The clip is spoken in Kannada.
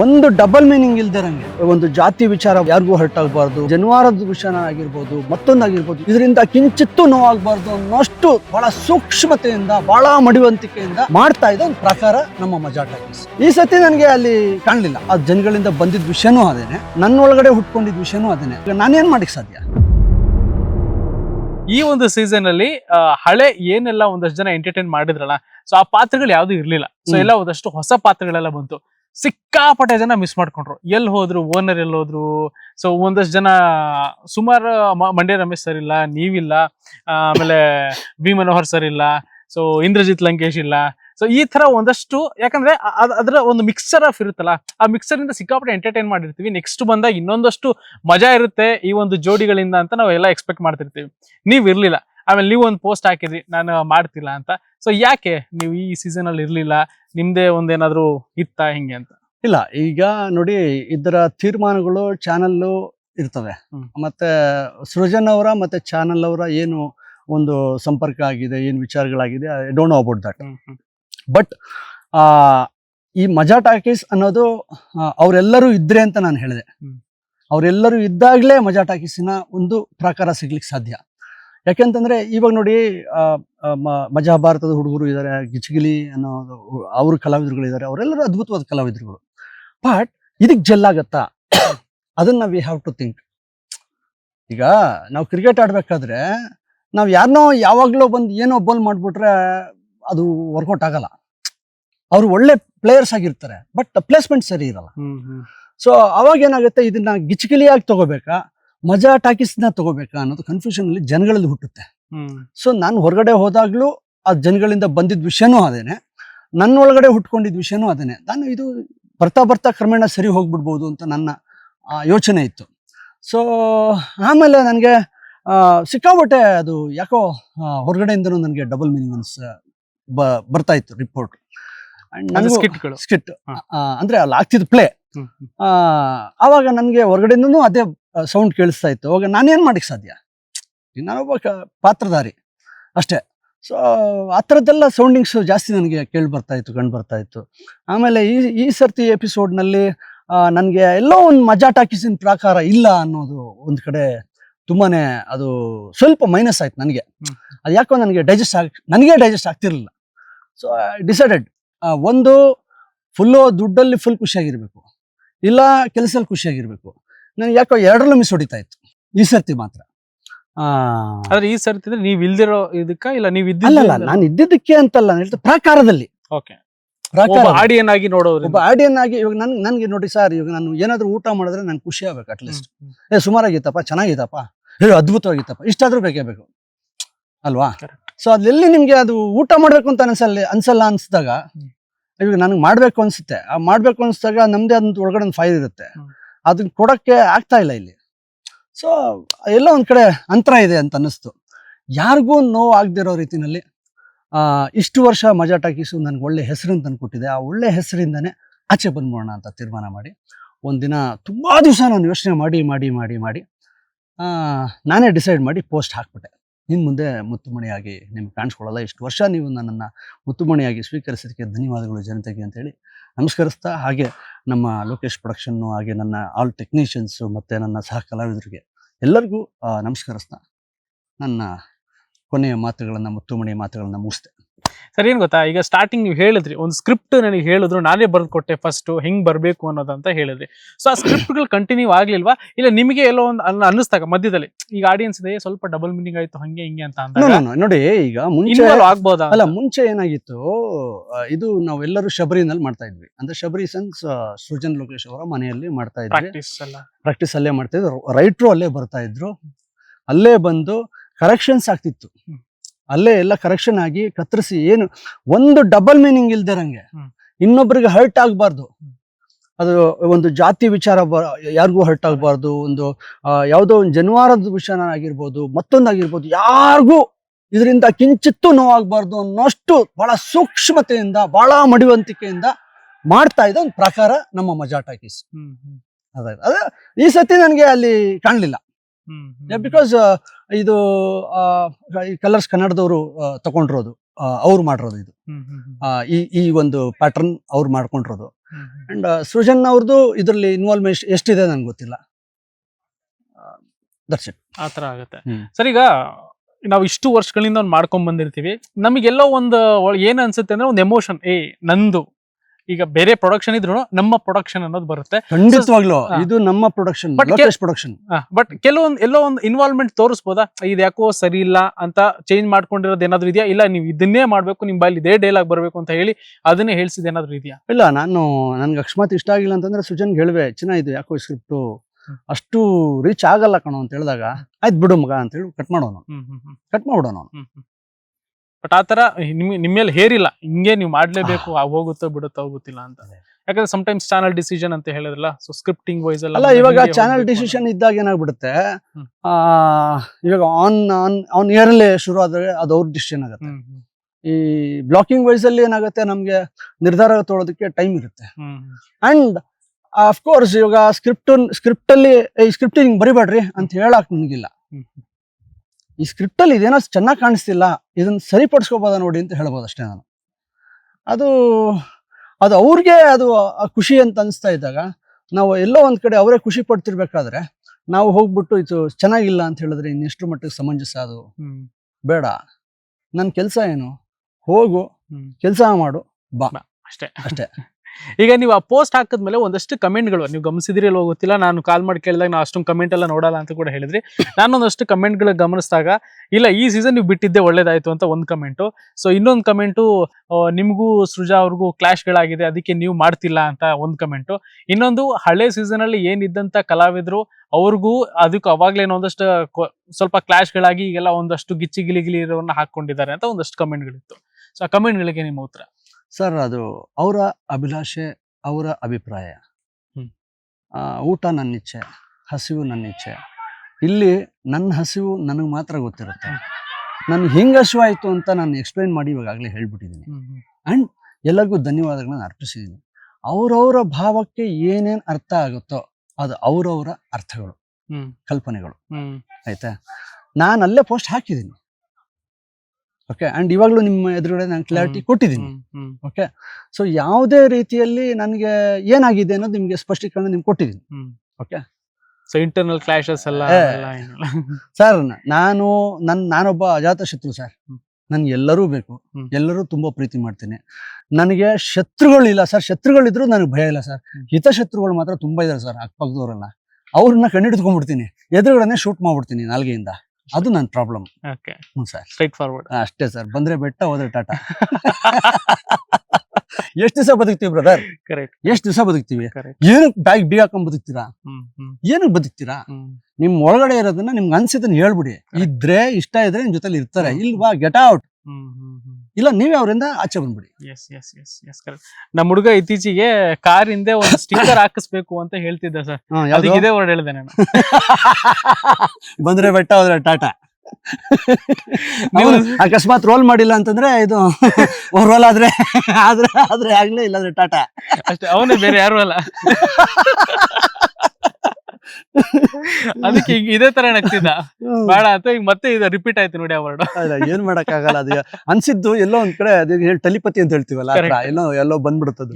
ಒಂದು ಡಬಲ್ ಮೀನಿಂಗ್ ಇಲ್ದಿರಂಗೆ ಒಂದು ಜಾತಿ ವಿಚಾರ ಯಾರಿಗೂ ಹರ್ಟ್ ಆಗಬಾರ್ದು ಜನವಾರದ ವಿಷಯನ ಆಗಿರ್ಬೋದು ಮತ್ತೊಂದಾಗಿರ್ಬೋದು ಇದರಿಂದ ಕಿಂಚಿತ್ತೂ ನೋವಾಗಬಾರ್ದು ಅನ್ನೋಷ್ಟು ಬಹಳ ಸೂಕ್ಷ್ಮತೆಯಿಂದ ಬಹಳ ಮಡಿವಂತಿಕೆಯಿಂದ ಮಾಡ್ತಾ ಇದ್ದ ಒಂದು ಪ್ರಕಾರ ನಮ್ಮ ಮಜಾ ಟೈಮ್ಸ್ ಈ ಸತಿ ನನಗೆ ಅಲ್ಲಿ ಕಾಣಲಿಲ್ಲ. ಆ ಜನಗಳಿಂದ ಬಂದಿದ್ದ ವಿಷಯನೂ ಅದೇನೆ. ನನ್ನ ಒಳಗಡೆ ಹುಟ್ಕೊಂಡಿದ್ದ ವಿಷಯನೂ ಅದೇನೆ. ಈಗ ನಾನೇನ್ ಮಾಡಕ್ಕೆ ಸಾಧ್ಯ? ಈ ಒಂದು ಸೀಸನ್ ಅಲ್ಲಿ ಹಳೆ ಏನೆಲ್ಲ ಒಂದಷ್ಟು ಜನ ಎಂಟರ್ಟೈನ್ ಮಾಡಿದ್ರಲ್ಲ ಸೊ ಆ ಪಾತ್ರಗಳು ಯಾವ್ದು ಇರ್ಲಿಲ್ಲ. ಸೊ ಎಲ್ಲ ಒಂದಷ್ಟು ಹೊಸ ಪಾತ್ರಗಳೆಲ್ಲ ಬಂತು. ಸಿಕ್ಕಾಪಟ್ಟೆ ಜನ ಮಿಸ್ ಮಾಡ್ಕೊಂಡ್ರು. ಎಲ್ಲಿ ಹೋದ್ರು? ಓನರ್ ಎಲ್ಲಿ ಹೋದ್ರು? ಸೊ ಒಂದಷ್ಟು ಜನ, ಸುಮಾರು ಮಂಡ್ಯ ರಮೇಶ್ ಸರ್ ಇಲ್ಲ, ನೀವಿಲ್ಲ, ಆಮೇಲೆ ಬಿ ಮನೋಹರ್ ಸರ್ ಇಲ್ಲ ಸೊ ಇಂದ್ರಜಿತ್ ಲಂಕೇಶ್ ಇಲ್ಲ. ಸೊ ಈ ತರ ಒಂದಷ್ಟು, ಯಾಕಂದ್ರೆ ಅದರ ಒಂದು ಮಿಕ್ಸರ್ ಆಫ್ ಇರುತ್ತಲ್ಲ, ಆ ಮಿಕ್ಸರ್ ಇಂದ ಸಿಕ್ಕಾಪಟ್ಟೆ ಎಂಟರ್ಟೈನ್ ಮಾಡಿರ್ತೀವಿ. ನೆಕ್ಸ್ಟ್ ಬಂದಾಗ ಇನ್ನೊಂದಷ್ಟು ಮಜಾ ಇರುತ್ತೆ ಈ ಒಂದು ಜೋಡಿಗಳಿಂದ ಅಂತ ನಾವೆಲ್ಲ ಎಕ್ಸ್ಪೆಕ್ಟ್ ಮಾಡ್ತಿರ್ತೀವಿ. ನೀವ್ ಇರ್ಲಿಲ್ಲ ಆಮೇಲೆ ನೀವು ಒಂದು ಪೋಸ್ಟ್ ಹಾಕಿದ್ರಿ ನಾನು ಮಾಡ್ತಿಲ್ಲ ಅಂತ. ಸೊ ಯಾಕೆ ನೀವು ಈ ಸೀಸನ್ ಅಲ್ಲಿ ಇರ್ಲಿಲ್ಲ? ನಿಮ್ದೇ ಒಂದೇನಾದ್ರೂ ಇತ್ತ ಹಿಂಗೆ ಅಂತ? ಇಲ್ಲ ಈಗ ನೋಡಿ ಇದರ ತೀರ್ಮಾನಗಳು ಚಾನಲ್ಲು ಇರ್ತವೆ. ಮತ್ತೆ ಸೃಜನ್ ಅವರ ಮತ್ತೆ ಚಾನಲ್ ಅವರ ಏನು ಒಂದು ಸಂಪರ್ಕ ಆಗಿದೆ ಏನು ವಿಚಾರಗಳಾಗಿದೆ I don't know about that but ಈ ಮಜಾ ಟಾಕೀಸ್ ಅನ್ನೋದು ಅವರೆಲ್ಲರೂ ಇದ್ರೆ ಅಂತ ನಾನು ಹೇಳಿದೆ. ಅವರೆಲ್ಲರೂ ಇದ್ದಾಗಲೇ ಮಜಾ ಟಾಕೀಸಿನ ಒಂದು ಪ್ರಕಾರ ಸಿಗ್ಲಿಕ್ಕೆ ಸಾಧ್ಯ. ಯಾಕೆಂತಂದ್ರೆ ಇವಾಗ ನೋಡಿ ಆ, ಆ, ಮ- ಮಜಾ ಭಾರತದ ಹುಡುಗರು ಇದ್ದಾರೆ ಗಿಚ್ಗಿಲಿ ಅನ್ನೋ ಅವ್ರ ಕಲಾವಿದರುಗಳಿದ್ದಾರೆ ಅವರೆಲ್ಲರೂ ಅದ್ಭುತವಾದ ಕಲಾವಿದರುಗಳು. ಬಟ್ ಇದಕ್ಕೆ ಜೆಲ್ಲಾಗತ್ತಾ ಅದನ್ನ ವಿ ಹ್ಯಾವ್ ಟು ಥಿಂಕ್ ಈಗ ನಾವು ಕ್ರಿಕೆಟ್ ಆಡ್ಬೇಕಾದ್ರೆ ನಾವು ಯಾರನ್ನೋ ಯಾವಾಗಲೂ ಬಂದು ಏನೋ ಬೋಲ್ ಮಾಡಿಬಿಟ್ರೆ ಅದು ವರ್ಕೌಟ್ ಆಗಲ್ಲ. ಅವ್ರು ಒಳ್ಳೆ ಪ್ಲೇಯರ್ಸ್ ಆಗಿರ್ತಾರೆ ಬಟ್ ಪ್ಲೇಸ್ಮೆಂಟ್ ಸರಿ ಇರಲ್ಲ. ಸೊ ಅವಾಗ ಏನಾಗುತ್ತೆ? ಇದನ್ನ ಗಿಚ್ಕಿಲಿಯಾಗಿ ತಗೋಬೇಕಾ? ಮಜಾ ಟಾಕೀಸ್ನ ತಗೋಬೇಕಾ ಅನ್ನೋದು ಕನ್ಫ್ಯೂಷನ್ ಅಲ್ಲಿ ಜನಗಳಲ್ಲಿ ಹುಟ್ಟುತ್ತೆ. ಸೊ ನಾನು ಹೊರಗಡೆ ಹೋದಾಗ್ಲೂ ಆ ಜನಗಳಿಂದ ಬಂದಿದ್ದ ವಿಷಯನೂ ಅದೇನೆ. ನನ್ನ ಒಳಗಡೆ ಹುಟ್ಕೊಂಡಿದ್ದ ವಿಷಯನೂ ಅದೇನೆ. ನಾನು ಇದು ಬರ್ತಾ ಬರ್ತಾ ಕ್ರಮೇಣ ಸರಿ ಹೋಗ್ಬಿಡ್ಬೋದು ಅಂತ ನನ್ನ ಆ, ಯೋಚನೆ ಇತ್ತು. ಸೊ ಆಮೇಲೆ ನನಗೆ ಸಿಕ್ಕಾಬಟ್ಟೆ ಅದು ಯಾಕೋ ಹೊರಗಡೆಯಿಂದನೂ ನನಗೆ ಡಬಲ್ ಮೀನಿಂಗ್ ಅನ್ಸ್ ಬ ಬರ್ತಾ ಇತ್ತು ರಿಪೋರ್ಟ್ ಸ್ಕಿಟ್. ಅಂದ್ರೆ ಅಲ್ಲಿ ಆಗ್ತಿದ್ದು ಪ್ಲೇ ಆವಾಗ ನನಗೆ ಹೊರಗಡೆಯಿಂದನೂ ಅದೇ ಸೌಂಡ್ ಕೇಳಿಸ್ತಾ ಇತ್ತು. ಅವಾಗ ನಾನೇನು ಮಾಡಕ್ಕೆ ಸಾಧ್ಯ? ಈಗ ನಾನೊಬ್ಬ ಕ- ಪಾತ್ರಧಾರಿ ಅಷ್ಟೇ. ಸೊ ಆ ಥರದ್ದೆಲ್ಲ ಸೌಂಡಿಂಗ್ಸ್ ಜಾಸ್ತಿ ನನಗೆ ಕೇಳಿ ಬರ್ತಾ ಇತ್ತು ಕಂಡು ಬರ್ತಾ ಇತ್ತು. ಆಮೇಲೆ ಈ ಈ ಸರ್ತಿ ಎಪಿಸೋಡ್ನಲ್ಲಿ ನನಗೆ ಎಲ್ಲೋ ಒಂದು ಮಜಾ ಟಾಕೀಸಿನ ಪ್ರಕಾರ ಇಲ್ಲ ಅನ್ನೋದು ಒಂದು ಕಡೆ ತುಂಬಾ ಅದು ಸ್ವಲ್ಪ ಮೈನಸ್ ಆಯ್ತು ನನಗೆ. ಅದು ಯಾಕೋ ನನಗೆ ಡೈಜೆಸ್ಟ್ ಆಗ ನನಗೆ ಡೈಜೆಸ್ಟ್ ಆಗ್ತಿರಲಿಲ್ಲ. ಸೊ ಡಿಸೈಡೆಡ್ ಒಂದು ಫುಲ್ಲು ದುಡ್ಡಲ್ಲಿ ಫುಲ್ ಖುಷಿಯಾಗಿರಬೇಕು. ಇಲ್ಲ ಕೆಲಸದಲ್ಲಿ ಖುಷಿಯಾಗಿರ್ಬೇಕು. ನನಗೆ ಯಾಕೋ ಎರಡರಲ್ಲೂ ಮಿಸ್ ಹೊಡಿತಾ ಇತ್ತು. ಈ ಸರ್ತಿ ಮಾತ್ರ. ಆ, ಆದ್ರೆ ಈ ಸರ್ತಿ ನೀವ್ ಇಲ್ದಿರೋ ಇದಕ್ಕ ಇಲ್ಲ ನೀವ್ ಇದ್ದಿಲ್ಲ ನಾನು ಇದ್ದಿದ್ದಕ್ಕೆ ಅಂತಲ್ಲ ನಾನು ಹೇಳ್ತಾ ಪ್ರಾಕಾರದಲ್ಲಿ. ಓಕೆ ಆಡಿಯನ್ ಆಗಿ ನೋಡೋರು ಒಬ್ಬ ಆಡಿಯನ್ ಆಗಿ ಇವಾಗ ನನ್ ನನ್ಗೆ ನೋಡಿ ಸರ್ ಇವಾಗ ನಾನು ಏನಾದ್ರು ಊಟ ಮಾಡಿದ್ರೆ ನಂಗೆ ಖುಷಿ ಆಗ್ಬೇಕು ಅಟ್ಲೀಸ್ಟ್ ಏ ಸುಮಾರಾಗಿತ್ತಪ್ಪ ಚೆನ್ನಾಗಿತ್ತಪ್ಪ. ಏ ಅದ್ಭುತವಾಗಿತ್ತಪ್ಪ ಇಷ್ಟಾದ್ರೂ ಬೇಕೇ ಬೇಕು. ಅಲ್ವಾ. ಸೊ ಅದೆಲ್ಲಿ ನಿಮ್ಗೆ ಅದು ಊಟ ಮಾಡ್ಬೇಕು ಅಂತ ಅನ್ಸಲ್ಲ ಅನ್ಸಲ್ಲ ಅನ್ಸಿದಾಗ ಇವಾಗ ನನಗೆ ಮಾಡ್ಬೇಕು ಅನ್ಸುತ್ತೆ. ಆ ಮಾಡ್ಬೇಕು ಅನ್ಸಿದಾಗ ನಮ್ದೇ ಅದಂತ ಒಳಗಡೆ ಒಂದು ಫೈಲ್ ಇರುತ್ತೆ. ಅದನ್ನ ಕೊಡಕ್ಕೆ ಆಗ್ತಾ ಇಲ್ಲ ಇಲ್ಲಿ. ಸೊ ಎಲ್ಲ ಒಂದು ಕಡೆ ಅಂತರ ಇದೆ ಅಂತ ಅನ್ನಿಸ್ತು. ಯಾರಿಗೂ ನೋವು ಆಗದಿರೋ ರೀತಿನಲ್ಲಿ ಇಷ್ಟು ವರ್ಷ ಮಜಾ ಟಾಕೀಸು ನನಗೆ ಒಳ್ಳೆ ಹೆಸರು ತಂದು ಕೊಟ್ಟಿದೆ. ಆ ಒಳ್ಳೆ ಹೆಸರಿಂದನೇ ಆಚೆ ಬಂದ್ಬಿಡೋಣ ಅಂತ ತೀರ್ಮಾನ ಮಾಡಿ, ಒಂದಿನ ತುಂಬ ದಿವಸ ನಾನು ಯೋಚನೆ ಮಾಡಿ ಮಾಡಿ ಮಾಡಿ ಮಾಡಿ ನಾನೇ ಡಿಸೈಡ್ ಮಾಡಿ ಪೋಸ್ಟ್ ಹಾಕ್ಬಿಟ್ಟೆ. ಇನ್ನು ಮುಂದೆ ಮುತ್ತುಮಣಿಯಾಗಿ ನಿಮ್ಗೆ ಕಾಣಿಸ್ಕೊಳ್ಳಲ್ಲ. ಇಷ್ಟು ವರ್ಷ ನೀವು ನನ್ನನ್ನು ಮುತ್ತುಮಣಿಯಾಗಿ ಸ್ವೀಕರಿಸೋದಕ್ಕೆ ಧನ್ಯವಾದಗಳು ಜನತೆಗೆ ಅಂತೇಳಿ ನಮಸ್ಕರಿಸ್ತಾ ಹಾಗೆ ನಮ್ಮ ಲೋಕೇಶ್ ಪ್ರೊಡಕ್ಷನ್ನು ಹಾಗೆ ನನ್ನ ಆಲ್ ಟೆಕ್ನಿಷಿಯನ್ಸು ಮತ್ತು ನನ್ನ ಸಹ ಕಲಾವಿದರಿಗೆ ಎಲ್ಲರಿಗೂ ನಮಸ್ಕರಿಸ್ತಾ ನನ್ನ ಕೊನೆಯ ಮಾತುಗಳನ್ನು, ಮುತ್ತುಮಣಿಯ ಮಾತುಗಳನ್ನು ಮುಗಿಸ್ದೆ ಸರ್ ಏನ್ ಗೊತ್ತಾ? ಈಗ ಸ್ಟಾರ್ಟಿಂಗ್ ನೀವು ಹೇಳಿದ್ರಿ ಒಂದು ಸ್ಕ್ರಿಪ್ಟ್ ನನಗೆ ಹೇಳಿದ್ರು ನಾನೇ ಬರ್ದು ಕೊಟ್ಟೆ ಫಸ್ಟ್ ಹೆಂಗ್ ಬರ್ಬೇಕು ಅನ್ನೋದಂತ ಹೇಳಿದ್ರಿ. ಸೊ ಆ ಸ್ಕ್ರಿಪ್ಟ್ಗಳು ಕಂಟಿನ್ಯೂ ಆಗ್ಲಿಲ್ವಾ? ಇಲ್ಲ ನಿಮಗೆ ಎಲ್ಲೋ ಒಂದು ಅನ್ನಿಸ್ತಾಗ ಮಧ್ಯದಲ್ಲಿ ಈಗ ಆಡಿಯನ್ಸ್ ಇದೆ ಸ್ವಲ್ಪ ಡಬಲ್ ಮೀನಿಂಗ್ ಆಯ್ತು ಹಂಗೆ ಹಿಂಗೆ ಅಂತ. ನೋಡಿ ಈಗ ಮುಂಚೆ ಆಗ್ಬೋದಾ ಅಲ್ಲ ಮುಂಚೆ ಏನಾಗಿತ್ತು ಇದು ನಾವೆಲ್ಲರೂ ಶಬರಿನಲ್ಲಿ ಮಾಡ್ತಾ ಇದ್ವಿ. ಅಂದ್ರೆ ಶಬರಿ ಸಂಗ್ಸ್ ಸೃಜನ್ ಲೋಕೇಶ್ ಅವರ ಮನೆಯಲ್ಲಿ ಮಾಡ್ತಾ ಇದ್ವಿ. ಪ್ರಾಕ್ಟೀಸ್ ಅಲ್ಲೇ ಮಾಡ್ತಾ ಇದ್ರು. ರೈಟ್ರು ಅಲ್ಲೇ ಬರ್ತಾ ಇದ್ರು. ಅಲ್ಲೇ ಬಂದು ಕರೆಕ್ಷನ್ಸ್ ಆಗ್ತಿತ್ತು. ಅಲ್ಲೇ ಎಲ್ಲ ಕರೆಕ್ಷನ್ ಆಗಿ ಕತ್ತರಿಸಿ ಏನು ಒಂದು ಡಬಲ್ ಮೀನಿಂಗ್ ಇಲ್ದಿರಂಗೆ ಇನ್ನೊಬ್ಬರಿಗೆ ಹರ್ಟ್ ಆಗಬಾರ್ದು. ಅದು ಒಂದು ಜಾತಿ ವಿಚಾರ ಬ- ಯಾರಿಗೂ ಹರ್ಟ್ ಆಗಬಾರ್ದು. ಒಂದು ಯಾವುದೋ ಒಂದು ಜನವಾರದ ವಿಷಯನ ಆಗಿರ್ಬೋದು ಮತ್ತೊಂದಾಗಿರ್ಬೋದು ಯಾರಿಗೂ ಇದರಿಂದ ಕಿಂಚಿತ್ತೂ ನೋವಾಗಬಾರ್ದು ಅನ್ನೋಷ್ಟು ಬಹಳ ಸೂಕ್ಷ್ಮತೆಯಿಂದ ಬಹಳ ಮಡಿವಂತಿಕೆಯಿಂದ ಮಾಡ್ತಾ ಇದ್ದ ಒಂದು ಪ್ರಕಾರ ನಮ್ಮ ಮಜಾ ಟಾಕೀಸ್ ಅದೇ ಅದೇ ಈ ಸತಿ ನನಗೆ ಅಲ್ಲಿ ಕಾಣಲಿಲ್ಲ. ಬಿಕಾಸ್ ಇದು ಕಲರ್ಸ್ ಕನ್ನಡದವರು ತಗೊಂಡಿರೋದು. ಅವ್ರು ಮಾಡಿರೋದು ಇದು. ಈ ಈ ಒಂದು ಪ್ಯಾಟರ್ನ್ ಅವ್ರು ಮಾಡ್ಕೊಂಡಿರೋದು. ಅಂಡ್ ಸೃಜನ್ ಅವ್ರದ್ದು ಇದರಲ್ಲಿ ಇನ್ವಾಲ್ವ್ಮೆಂಟ್ ಎಷ್ಟಿದೆ ನನ್ಗೆ ಗೊತ್ತಿಲ್ಲ. ದರ್ಶನ್ ಇಟ್ ಆ ಥರ ಆಗುತ್ತೆ. ಸರಿ ಈಗ ನಾವು ಇಷ್ಟು ವರ್ಷಗಳಿಂದ ಒಂದು ಮಾಡ್ಕೊಂಡ್ ಬಂದಿರ್ತೀವಿ. ನಮಗೆಲ್ಲ ಒಂದು ಏನ್ ಅನ್ಸುತ್ತೆ ಅಂದ್ರೆ ಒಂದು ಎಮೋಷನ್ ಏ ನಂದು. ಈಗ ಬೇರೆ ಪ್ರೊಡಕ್ಷನ್ ಇದ್ರು ನಮ್ಮ ಪ್ರೊಡಕ್ಷನ್ ಅನ್ನೋದು ಬರುತ್ತೆ. ಖಂಡಿತವಾಗ್ಲು. ಇದು ನಮ್ಮ ಪ್ರೊಡಕ್ಷನ್ ಪ್ರೊಡಕ್ಷನ್ ಬಟ್ ಕೆಲವೊಂದು ಎಲ್ಲೋ ಒಂದು ಇನ್ವಾಲ್ವ್ಮೆಂಟ್ ತೋರಿಸ್ಬೋದಾ? ಇದು ಯಾಕೋ ಸರಿ ಇಲ್ಲ ಅಂತ ಚೇಂಜ್ ಮಾಡ್ಕೊಂಡಿರೋದು ಏನಾದ್ರು ಇದೆಯಾ? ಇಲ್ಲ ನೀವು ಇದನ್ನೇ ಮಾಡ್ಬೇಕು ನಿಮ್ ಬಾಯಲ್ಲಿ ಇದೇ ಡೈಲಾಗ್ ಬರಬೇಕು ಅಂತ ಹೇಳಿ ಅದನ್ನೇ ಹೇಳಿಸಿದ ಏನಾದ್ರು ಇದೆಯಾ? ಇಲ್ಲ ನಾನು ನನ್ಗೆ ಅಕಸ್ಮಾತ್ ಇಷ್ಟ ಆಗಿಲ್ಲ ಅಂತಂದ್ರೆ ಸುಜನ್ ಹೇಳುವೆ ಚೆನ್ನಾಗಿದೆ ಯಾಕೋ ಸ್ಕ್ರಿಪ್ಟು ಅಷ್ಟು ರೀಚ್ ಆಗಲ್ಲ ಕಣೋ ಅಂತ ಹೇಳಿದಾಗ ಆಯ್ತು ಬಿಡು ಮಗ ಅಂತ ಹೇಳಿ ಕಟ್ ಮಾಡೋನು. ಕಟ್ ಮಾಡ್ಬಿಡೋನು ಅವ್ನು. ಆ ಥರ ಬಟ್ ಆತರ ನಿಮ್ ನಿಮ್ಮೇಲೆ ಹೇರಿಲ್ಲ. ಹಿಂಗೆ ನೀವು ಮಾಡ್ಲೇಬೇಕು ಹೋಗುತ್ತೋ ಬಿಡುತ್ತೋ ಗೊತ್ತಿಲ್ಲ ಅಂತ. ಯಾಕಂದ್ರೆ ಸಮಟೈಮ್ಸ್ ಚಾನಲ್ ಡಿಸಿಷನ್ ಅಂತ ಹೇಳಿದ್ರಲ್ಲ ಸೊ ಸ್ಕ್ರಿಪ್ಟಿಂಗ್ ವೈಸ್ ಅಲ್ಲ ಇವಾಗ ಚಾನಲ್ ಡಿಸಿಷನ್ ಇದ್ದಾಗ ಏನಾಗ್ಬಿಡುತ್ತೆ ಇವಾಗ ಆನ್ ಆನ್ ಆನ್ ಇಯರ್ ಅಲ್ಲಿ ಶುರು ಆದ್ರೆ ಅದು ಅವ್ರ ಡಿಸಿಷನ್ ಆಗುತ್ತೆ. ಈ ಬ್ಲಾಕಿಂಗ್ ವೈಸ್ ಅಲ್ಲಿ ಏನಾಗುತ್ತೆ ನಮ್ಗೆ ನಿರ್ಧಾರ ತೊಗೊಳೋದಕ್ಕೆ ಟೈಮ್ ಇರುತ್ತೆ. ಅಂಡ್ ಕೋರ್ಸ್ ಇವಾಗ ಸ್ಕ್ರಿಪ್ಟ್ ಸ್ಕ್ರಿಪ್ಟ್ ಅಲ್ಲಿ ಈ ಸ್ಕ್ರಿಪ್ಟ್ ಹಿಂಗ್ ಬರಿಬೇಡ್ರಿ ಅಂತ ಹೇಳಕ್ ನನಗಿಲ್ಲ. ಈ ಸ್ಕ್ರಿಪ್ಟ್ ಅಲ್ಲಿ ಇದೇನೋ ಚೆನ್ನಾಗಿ ಕಾಣಿಸ್ತಿಲ್ಲ ಇದನ್ನು ಸರಿಪಡಿಸ್ಕೋಬೋದ ನೋಡಿ ಅಂತ ಹೇಳ್ಬೋದು ಅಷ್ಟೇ ನಾನು. ಅದು ಅದು ಅವ್ರಿಗೆ ಅದು ಖುಷಿ ಅಂತ ಅನಿಸ್ತಾ ಇದ್ದಾಗ ನಾವು ಎಲ್ಲೋ ಒಂದು ಕಡೆ ಅವರೇ ಖುಷಿ ಪಡ್ತಿರ್ಬೇಕಾದ್ರೆ ನಾವು ಹೋಗ್ಬಿಟ್ಟು ಇದು ಚೆನ್ನಾಗಿಲ್ಲ ಅಂತ ಹೇಳಿದ್ರೆ ಇನ್ನೆಷ್ಟು ಮಟ್ಟಿಗೆ ಸಮಂಜಸ ಅದು. ಬೇಡ. ನನ್ನ ಕೆಲಸ ಏನು? ಹೋಗು. ಕೆಲಸ ಮಾಡು. ಬಾ. ಅಷ್ಟೇ. ಅಷ್ಟೇ. ಈಗ ನೀವು ಆ ಪೋಸ್ಟ್ ಹಾಕಿದ್ಮೇಲೆ ಒಂದಷ್ಟು ಕಮೆಂಟ್ಗಳು ನೀವು ಗಮನಿಸಿದ್ರೆ ಇಲ್ವೋ ಗೊತ್ತಿಲ್ಲ? ನಾನು ಕಾಲ್ ಮಾಡಿ ಕೇಳಿದಾಗ ನಾವು ಅಷ್ಟೊಂದು ಕಮೆಂಟ್ ಎಲ್ಲ ನೋಡಲ್ಲ ಅಂತ ಕೂಡ ಹೇಳಿದ್ರಿ. ನಾನೊಂದಷ್ಟು ಕಮೆಂಟ್ಗಳು ಗಮನಿಸಿದಾಗ, ಇಲ್ಲ, ಈ ಸೀಸನ್ ನೀವು ಬಿಟ್ಟಿದ್ದೆ ಒಳ್ಳೇದಾಯ್ತು ಅಂತ ಒಂದು ಕಮೆಂಟು ಸೊ ಇನ್ನೊಂದು ಕಮೆಂಟು ನಿಮಗೂ ಸೃಜಾ ಅವ್ರಿಗೂ ಕ್ಲಾಶ್ಗಳಾಗಿದೆ ಅದಕ್ಕೆ ನೀವು ಮಾಡ್ತಿಲ್ಲ ಅಂತ ಒಂದು ಕಮೆಂಟು ಇನ್ನೊಂದು, ಹಳೆ ಸೀಸನ್ ಅಲ್ಲಿ ಏನಿದ್ದಂತ ಕಲಾವಿದ್ರು, ಅವ್ರಿಗೂ ಅದಕ್ಕೂ ಅವಾಗಲೇನೋ ಒಂದಷ್ಟು ಸ್ವಲ್ಪ ಕ್ಲಾಶ್ಗಳಾಗಿ ಈಗೆಲ್ಲ ಒಂದಷ್ಟು ಗಿಚ್ಚಿ ಗಿಲಿ ಗಿಲಿ ಇರೋನ್ನ ಹಾಕೊಂಡಿದ್ದಾರೆ ಅಂತ ಒಂದಷ್ಟು ಕಮೆಂಟ್ಗಳಿತ್ತು ಸೊ ಆ ಕಮೆಂಟ್ಗಳಿಗೆ ನಿಮ್ಮ ಉತ್ತರ. ಸರ್ ಅದು ಅವರ ಅಭಿಲಾಷೆ ಅವರ ಅಭಿಪ್ರಾಯ. ಊಟ ನನ್ನ ಇಚ್ಛೆ ಹಸಿವು ನನ್ನ ಇಚ್ಛೆ ಇಲ್ಲಿ ನನ್ನ ಹಸಿವು ನನಗೆ ಮಾತ್ರ ಗೊತ್ತಿರುತ್ತೆ. ನನ್ಗೆ ಹಿಂಗೆ ಹಸಿವಾಯಿತು ಅಂತ ನಾನು ಎಕ್ಸ್ಪ್ಲೈನ್ ಮಾಡಿ ಇವಾಗಲೇ ಹೇಳ್ಬಿಟ್ಟಿದ್ದೀನಿ ಆ್ಯಂಡ್ ಎಲ್ಲರಿಗೂ ಧನ್ಯವಾದಗಳನ್ನ ಅರ್ಪಿಸಿದ್ದೀನಿ ಅವರವರ ಭಾವಕ್ಕೆ ಏನೇನು ಅರ್ಥ ಆಗುತ್ತೋ ಅದು ಅವರವರ ಅರ್ಥಗಳು ಕಲ್ಪನೆಗಳು. ಆಯ್ತಾ? ನಾನು ಅಲ್ಲೇ ಪೋಸ್ಟ್ ಹಾಕಿದ್ದೀನಿ ಓಕೆ ಅಂಡ್ ಇವಾಗಲೂ ನಿಮ್ಮ ಎದುರುಗಡೆ ನಾನು ಕ್ಲಾರಿಟಿ. ಕೊಟ್ಟಿದ್ದೀನಿ. ಓಕೆ ಸೊ ಯಾವುದೇ ರೀತಿಯಲ್ಲಿ ನನಗೆ ಏನಾಗಿದೆ ಅನ್ನೋದು ನಿಮಗೆ ಸ್ಪಷ್ಟೀಕರಣ ನಿಮ್ಗೆ ಕೊಟ್ಟಿದ್ದೀನಿ. ಓಕೆ ಸೊ ಇಂಟರ್ನಲ್ ಕ್ಲಾಶಸ್ ಎಲ್ಲ. ಸರ್ ನಾನು ನನ್ನ ನಾನೊಬ್ಬ ಅಜಾತ ಶತ್ರು ಸರ್. ನನ್ಗೆ ಎಲ್ಲರೂ ಬೇಕು. ಎಲ್ಲರೂ ತುಂಬಾ ಪ್ರೀತಿ ಮಾಡ್ತೀನಿ. ನನಗೆ ಶತ್ರುಗಳು ಇಲ್ಲ ಸರ್ ಶತ್ರುಗಳಿದ್ರು ನನಗೆ ಭಯ ಇಲ್ಲ ಸರ್ ಹಿತ ಹಿತಶತ್ರುಗಳು ಮಾತ್ರ ತುಂಬಾ ಇದಾರೆ ಸರ್ ಅಕ್ಕಪಕ್ಕದವರೆಲ್ಲ. ಅವ್ರನ್ನ ಕಂಡಿಡ್ಕೊಂಡ್ಬಿಡ್ತೀನಿ ಎದುರುಗಡೆ ಶೂಟ್ ಮಾಡ್ಬಿಡ್ತೀನಿ ನಾಲ್ಗೆಯಿಂದ. ಅದು ನನ್ನ ಪ್ರಾಬ್ಲಮ್ ಓಕೆ ಹ್ಞೂ ಸರ್. ಸ್ಟ್ರೈಟ್ ಫಾರ್ವರ್ಡ್ ಅಷ್ಟೇ ಸರ್. ಬಂದ್ರೆ ಬೆಟ್ಟ ಹೋದ್ರೆ ಟಾಟಾ. ಎಷ್ಟು ದಿವಸ ಬದುಕ್ತೀವಿ ಬ್ರದರ್ ಕರೆಕ್ಟ್ ಎಷ್ಟು ದಿವಸ ಬದುಕ್ತೀವಿ? ಏನಕ್ಕೆ ಬ್ಯಾಗ್ ಬೀಗ ಹಾಕೊಂಡ್ ಬದುಕ್ತೀರಾ? ಹ್ಮ್ ಹ್ಮ್. ಏನಕ್ಕೆ ಬದುಕ್ತೀರಾ? ಹ್ಮ್. ನಿಮ್ ಒಳಗಡೆ ಇರೋದನ್ನ ನಿಮ್ಗೆ ಅನ್ಸಿದ್ದನ್ನ ಹೇಳ್ಬಿಡಿ. ಇದ್ರೆ ಇಷ್ಟ ಇದ್ರೆ ನಿಮ್ ಜೊತೆಲಿ ಇರ್ತಾರೆ. ಇಲ್ವಾ ಗೆಟ್ ಔಟ್ ಹ್ಮ್ ಹ್ಮ್ ಹ್ಮ್. ಇಲ್ಲ ನೀವೇ ಅವರಿಂದ ಆಚೆ ಬಂದ್ಬಿಡಿ. Yes yes yes yes correct ನಮ್ಮ ಹುಡುಗ ಇತ್ತೀಚೆಗೆ ಕಾರ್ ಹಿಂದೆ ಒಂದು ಸ್ಟಿಕ್ಕರ್ ಹಾಕಿಸ್ಬೇಕು ಅಂತ ಹೇಳ್ತಿದ್ದ ಸರ್ ಯಾವ್ದು? ಅದಕ್ಕೆ ಇದೇ ವರ್ಡ್ ಹೇಳಿದೆ ನಾನು. ಬಂದ್ರೆ ಬೆಟ್ಟ ಹೋದ್ರೆ ಟಾಟಾ. ನೀವು ಅಕಸ್ಮಾತ್ ರೋಲ್ ಮಾಡಿಲ್ಲ ಅಂತಂದ್ರೆ ಇದು ರೋಲ್ ಆದ್ರೆ ಆದ್ರೆ ಆದ್ರೆ ಆಗ್ಲೇ ಇಲ್ಲಾಂದ್ರೆ ಟಾಟಾ. ಅಷ್ಟೇ ಅವನೇ ಬೇರೆ ಯಾರು ಅಲ್ಲ. ಅದಕ್ಕೆ ಈಗ ಇದೇ ತರ ನಗ್ತಿದ್ದ. ಬೇಡ ಅಂತ ಈಗ ಮತ್ತೆ ಇದು ರಿಪೀಟ್ ಆಯ್ತು ನೋಡಿ ಆ ವರ್ಡ್ ಇಲ್ಲ, ಏನ್ ಮಾಡಕ್ ಆಗಲ್ಲ ಅದು ಅನ್ಸಿದ್ದು ಎಲ್ಲೋ ಒಂದ್ ಕಡೆ ಟಲಿಪತಿ ಅಂತ ಹೇಳ್ತೀವಲ್ಲ. ಎಲ್ಲೋ ಎಲ್ಲೋ ಬಂದ್ಬಿಡುತ್ತದು